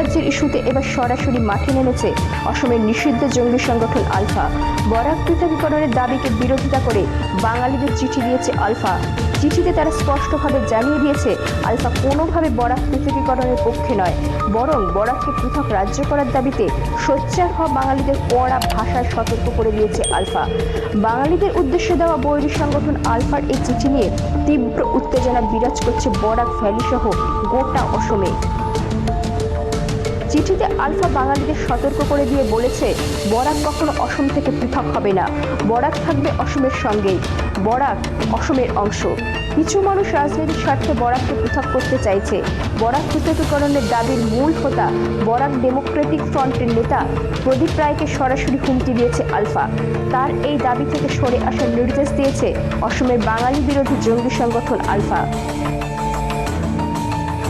রাজ্যের ইস্যুতে এবার সরাসরি মাঠে নেমেছে অসমের নিষিদ্ধ জঙ্গি সংগঠন আলফা। বরাক পৃথকীকরণের দাবিকে বিরোধিতা করে বাঙালিদের চিঠি দিয়েছে আলফা। চিঠিতে তারা স্পষ্টভাবে জানিয়ে দিয়েছে, আলফা কোনোভাবে বরাক পৃথকীকরণের পক্ষে নয়, বরং বরাককে পৃথক রাজ্য করার দাবিতে সোচ্চার হওয়া বাঙালিদের কড়া ভাষায় সতর্ক করে দিয়েছে আলফা। বাঙালিদের উদ্দেশ্যে দেওয়া বৈরী সংগঠন আলফার এই চিঠি নিয়ে তীব্র উত্তেজনা বিরাজ করছে বরাক ভ্যালি সহ গোটা অসমে। চিঠিতে আলফা বাঙালিদের সতর্ক করে দিয়ে বলেছে, বরাক কখনো অসম থেকে পৃথক হবে না। বরাক থাকবে অসমের সঙ্গেই। বরাক অসমের অংশ। কিছু মানুষ রাজনৈতিক স্বার্থে বরাককে পৃথক করতে চাইছে। বরাক পৃথকীকরণের দাবির মূল হোতা বরাক ডেমোক্রেটিক ফ্রন্টের নেতা প্রদীপ রায়কে সরাসরি হুমকি দিয়েছে আলফা। তার এই দাবি থেকে সরে আসার নির্দেশ দিয়েছে অসমের বাঙালি বিরোধী জঙ্গি সংগঠন আলফা।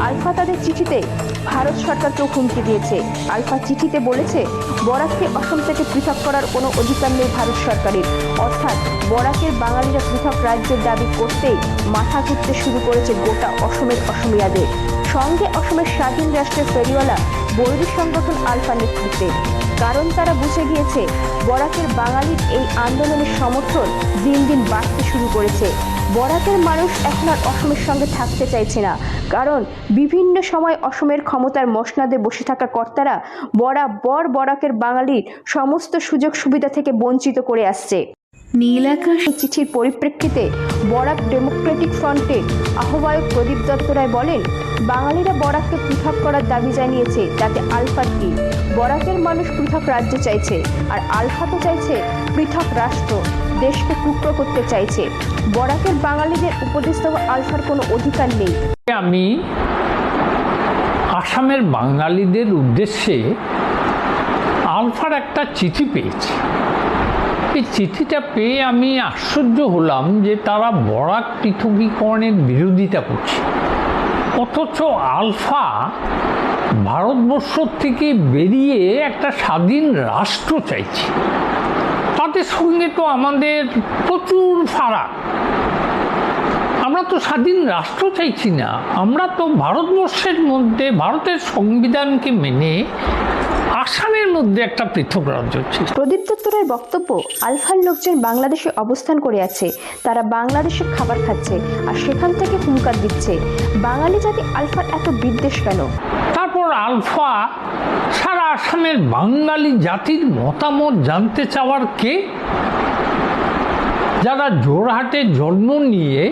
আলফা তাদের চিঠিতে, ভারত সরকারকেও হুমকি দিয়েছে। আলফা চিঠিতে বলেছে, বরাককে অসম থেকে পৃথক করার কোনো অধিকার নেই ভারত সরকারের। অর্থাৎ, বরাকের বাঙালিরা পৃথক রাজ্যের দাবি করতেই মাথা ঘুরতে শুরু করেছে গোটা অসমের অসমিয়াদের। সঙ্গে অসমের স্বাধীন রাষ্ট্রের ফেরিওয়ালা বৈরী সংগঠন আলফা নেতৃত্বে। কারণ তারা বুঝে গিয়েছে বরাকের বাঙালির এই আন্দোলনের সমর্থন দিন দিন বাড়তে শুরু করেছে। বরাকের মানুষ এখন আর অসমের সঙ্গে থাকতে চাইছে না। কারণ বিভিন্ন সময় অসমের ক্ষমতার মসনাদে বসে থাকা কর্তারা বরাবর বরাকের বাঙালির সমস্ত সুযোগ সুবিধা থেকে বঞ্চিত করে আসছে। নীল আকাশ চিঠির পরিপ্রেক্ষিতে বরাক ডেমোক্রেটিক ফ্রন্টের আহ্বায়ক প্রদীপ দত্ত রায় বলেন বাঙালিরা বরাককে পৃথক করার দাবি জানিয়েছে তাতে আলফার কি বরাকের মানুষ পৃথক রাজ্য চাইছে আর আলফা তো চাইছে পৃথক রাষ্ট্র দেশকে টুকরো করতে চাইছে। বরাকের বাঙালিদের উপদেশ দেওয়া আলফার কোনো অধিকার নেই। আমি আসামের বাঙালিদের উদ্দেশ্যে আলফার একটা চিঠি পেয়েছি। এই চিঠিটা পেয়ে আমি আশ্চর্য হলাম যে তারা বরাক পৃথকীকরণের বিরোধিতা করছে। অথচ আলফা ভারতবর্ষ থেকে বেরিয়ে একটা স্বাধীন রাষ্ট্র চাইছে। তাদের সঙ্গে তো আমাদের প্রচুর ফারাক। আমরা তো স্বাধীন রাষ্ট্র চাইছি না। আমরা তো ভারতবর্ষের মধ্যে, ভারতের সংবিধানকে মেনে আসামের মধ্যে একটা পৃথক রাজ্য চাই প্রদীপ দত্ত রায়ের বক্তব্য আলফার লোকজন বাংলাদেশে অবস্থান করে আছে তারা বাংলাদেশের খাবার খাচ্ছে আর সেখান থেকে হুঙ্কার দিচ্ছে বাঙালি জাতি আলফার এত বিদ্বেষ কেন? তারপর আলফা সারা আসামের বাঙালি জাতির মতামত জানতে চাওয়ার কে? যারা জোরহাটে জন্ম নিয়ে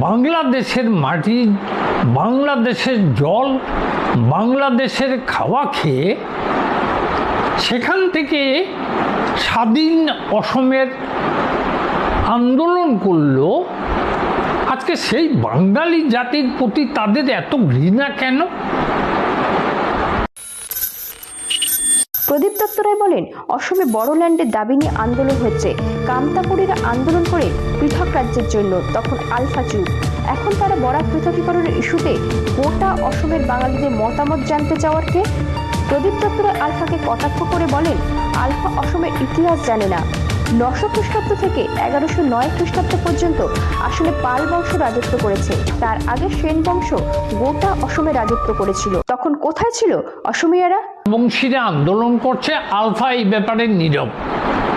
বাংলাদেশের মাটি বাংলাদেশের জল বাংলাদেশের খাওয়া খেয়ে সেখান থেকে স্বাধীন অসমের আন্দোলন করল। আজকে সেই বাঙালি জাতির প্রতি তাদের এত ঘৃণা কেন? প্রদীপ দত্ত রায় বলেন, অসমে বড়োল্যান্ডের দাবি নিয়ে আন্দোলন হচ্ছে। কামতাপুরীরা আন্দোলন করে পৃথক রাজ্যের জন্য, তখন আলফা চুপ। এখন তারা বরাক পৃথকীকরণের ইস্যুতে গোটা অসমের বাঙালিদের মতামত জানতে চাওয়ার কে? প্রদীপ দত্ত আলফাকে কটাক্ষ করে বলেন, আলফা অসমের ইতিহাস জানে না। নশো খ্রিস্টাব্দ থেকে এগারোশো নয় খ্রিস্টাব্দ পর্যন্ত আসলে পাল বংশ রাজত্ব করেছে। তার আগে সেন বংশ গোটা অসমে রাজত্ব করেছিল। তখন কোথায় ছিল অসমিয়ারা? বংশীরা আন্দোলন করছে, আলফা এই ব্যাপারে নীরব।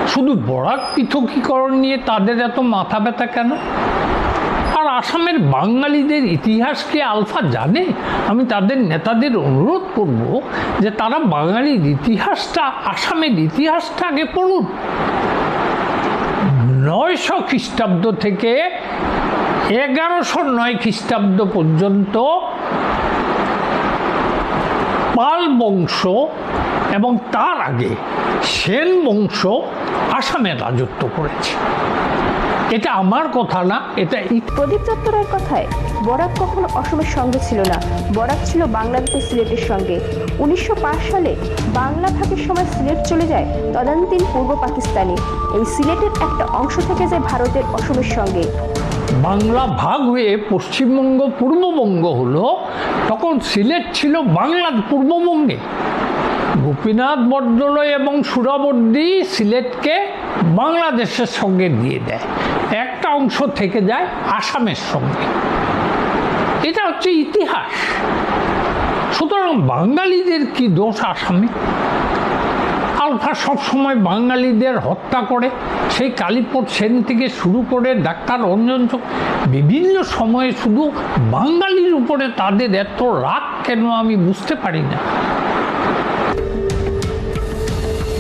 শুধু বরাক পৃথকীকরণ নিয়ে তাদের এত মাথা ব্যথা কেন? আসামের বাঙালিদের ইতিহাসকে আলফা জানে? আমি তাদের নেতাদের অনুরোধ করব যে তারা বাঙালির ইতিহাসটা, আসামের ইতিহাসটা আগে পড়ুন। নয়শো খ্রিস্টাব্দ থেকে এগারোশো নয় খ্রিস্টাব্দ পর্যন্ত পাল বংশ এবং তার আগে সেন বংশ আসামে রাজত্ব করেছে। এটা আমার কথা না এটা প্রদীপ দত্ত রায়ের কথায় বরাক কখনো অসমের সঙ্গে ছিল না। বরাক ছিল বাংলাদেশের সিলেটের সঙ্গে। উনিশশো পাঁচ সালে বাংলা ভাগের সময় সিলেট চলে যায় তদানীন্তন পূর্ব পাকিস্তানে। এই সিলেটের একটা অংশ থেকে যায় ভারতের অসমের সঙ্গে। বাংলা ভাগ হয়ে পশ্চিমবঙ্গ পূর্ববঙ্গ হলো তখন সিলেট ছিল বাংলার পূর্ববঙ্গে। গোপীনাথ বরদলৈ এবং সুরাবর্দী সিলেটকে বাংলাদেশের সঙ্গে দিয়ে দেয়। একটা অংশ থেকে যায় আসামের সঙ্গে। এটা হচ্ছে ইতিহাস। সুতরাং বাঙালিদের কি দোষ আসামে? আলফা সবসময় বাঙালিদের হত্যা করে। সেই কালীপদ সেন থেকে শুরু করে ডাক্তার রঞ্জন চক বিভিন্ন সময়ে শুধু বাঙালির উপরে তাদের এত রাগ কেন আমি বুঝতে পারি না?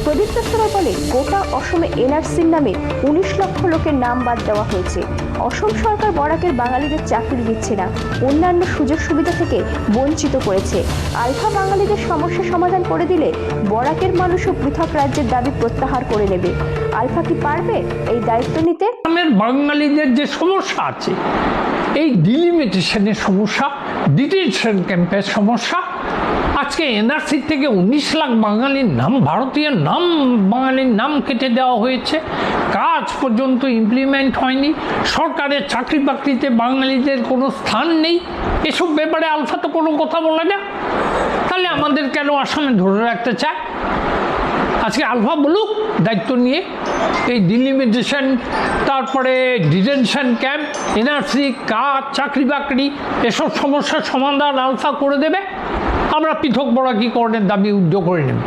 প্রদীপ দত্তরা বলে গোটা অসমে এনআরসির নামে উনিশ লক্ষ লোকের নাম বাদ দেওয়া হয়েছে। অসম সরকার বরাকের বাঙালিদের চাকরি দিচ্ছে না। অন্যান্য সুযোগ সুবিধা থেকে বঞ্চিত করেছে। আলফা বাঙালিদের সমস্যা সমাধান করে দিলে বরাকের মানুষও পৃথক রাজ্যের দাবি প্রত্যাহার করে নেবে। আলফা কি পারবে এই দায়িত্ব নিতে? বাঙালিদের যে সমস্যা আছে, এই ডিলিমিটেশনের সমস্যা, ডিটেনশন ক্যাম্পের সমস্যা আজকে এনআরসি থেকে উনিশ লাখ বাঙালির নাম, ভারতীয় নাম, বাঙালির নাম কেটে দেওয়া হয়েছে। কাজ পর্যন্ত ইমপ্লিমেন্ট হয়নি। সরকারের চাকরি বাকরিতে বাঙালিদের কোনো স্থান নেই। এসব ব্যাপারে আলফা তো কোনো কথা বলে না। তাহলে আমাদের কেন আসামে ধরে রাখতে চায়? আজকে আলফা বলুক, দায়িত্ব নিয়ে। এই ডিলিমিটেশন তারপরে ডিটেনশন ক্যাম্প এনআরসি, কাজ, চাকরি বাকরি, এসব সমস্যার সমাধান আলফা করে দেবে। আমরা পৃথক বরাকীকরণের দাবি উদ্যোগ করে নেব।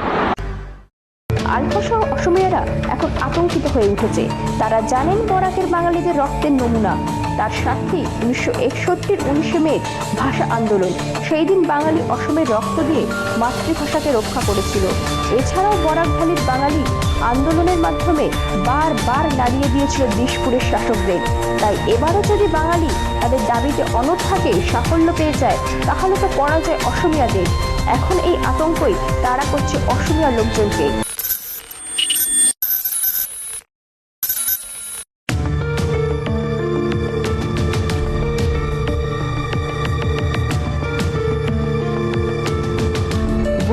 আলফাসহ অসমীয়ারা এখন আতঙ্কিত হয়ে উঠেছে। তারা জানেন বরাকের বাঙালিদের রক্তের নমুনা। তার সাক্ষী উনিশশো একষট্টির উনিশে মে ভাষা আন্দোলন। সেই দিন বাঙালি অসমের রক্ত দিয়ে মাতৃভাষাকে রক্ষা করেছিল। এছাড়াও বরাক ভ্যালির বাঙালি আন্দোলনের মাধ্যমে বারবার নাড়িয়ে দিয়েছিল দিশপুরের শাসকদের। তাই এবারও যদি বাঙালি তাদের দাবিতে অনড় থাকে, সাফল্য পেয়ে যায়, তাহলে তো পরাজয় অসমিয়াদের। এখন এই আতঙ্কই তারা করছে অসমিয়া লোকজনকে।